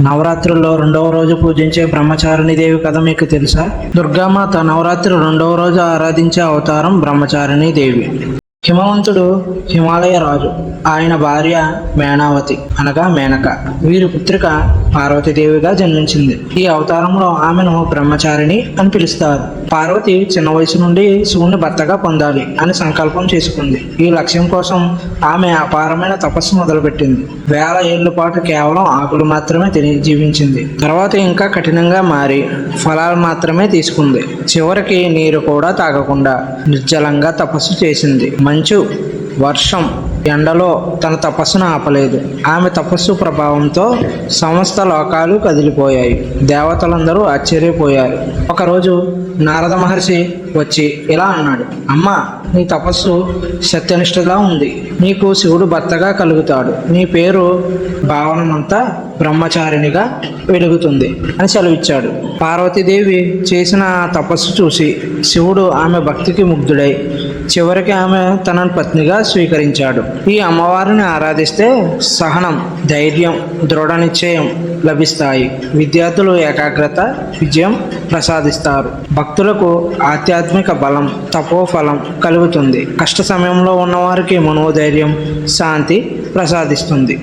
నవరాత్రుల్లో రెండవ రోజు పూజించే బ్రహ్మచారిణి దేవి కథ మీకు తెలుసా? దుర్గామాత నవరాత్రి రెండవ రోజు ఆరాధించే అవతారం బ్రహ్మచారిణి దేవి. హిమవంతుడు హిమాలయ రాజు. ఆయన భార్య మేనావతి అనగా మేనక. వీరి పుత్రిక పార్వతీదేవిగా జన్మించింది. ఈ అవతారంలో ఆమెను బ్రహ్మచారిణి అని పిలుస్తారు. పార్వతి చిన్న వయసు నుండి శివుని భర్తగా పొందాలి అని సంకల్పం చేసుకుంది. ఈ లక్ష్యం కోసం ఆమె అపారమైన తపస్సు మొదలుపెట్టింది. వేల ఏళ్ళ పాటు కేవలం ఆకులు మాత్రమే తిని జీవించింది. తర్వాత ఇంకా కఠినంగా మారి ఫలాలు మాత్రమే తీసుకుంది. చివరికి నీరు కూడా తాగకుండా నిర్జలంగా తపస్సు చేసింది. మంచు వర్షం ఎండలో తన తపస్సును ఆపలేదు. ఆమె తపస్సు ప్రభావంతో సమస్త లోకాలు కదిలిపోయాయి. దేవతలందరూ ఆశ్చర్యపోయారు. ఒకరోజు నారద మహర్షి వచ్చి ఇలా అన్నాడు అమ్మా నీ తపస్సు సత్యనిష్టగా ఉంది. నీకు శివుడు భర్తగా కలుగుతాడు. నీ పేరు భావనమంతా బ్రహ్మచారిణిగా వెలుగుతుంది అని సెలవిచ్చాడు. పార్వతీదేవి చేసిన తపస్సు చూసి శివుడు ఆమె భక్తికి ముగ్ధుడై చివరికి ఆమె తనను పత్నిగా స్వీకరించాడు. ఈ అమ్మవారిని ఆరాధిస్తే సహనం ధైర్యం దృఢ నిశ్చయం లభిస్తాయి. విద్యార్థులు ఏకాగ్రత విజయం ప్రసాదిస్తారు. భక్తులకు ఆధ్యాత్మిక బలం తపోఫలం కలుగుతుంది. కష్ట సమయంలో ఉన్నవారికి మనోధైర్యం శాంతి ప్రసాదిస్తుంది.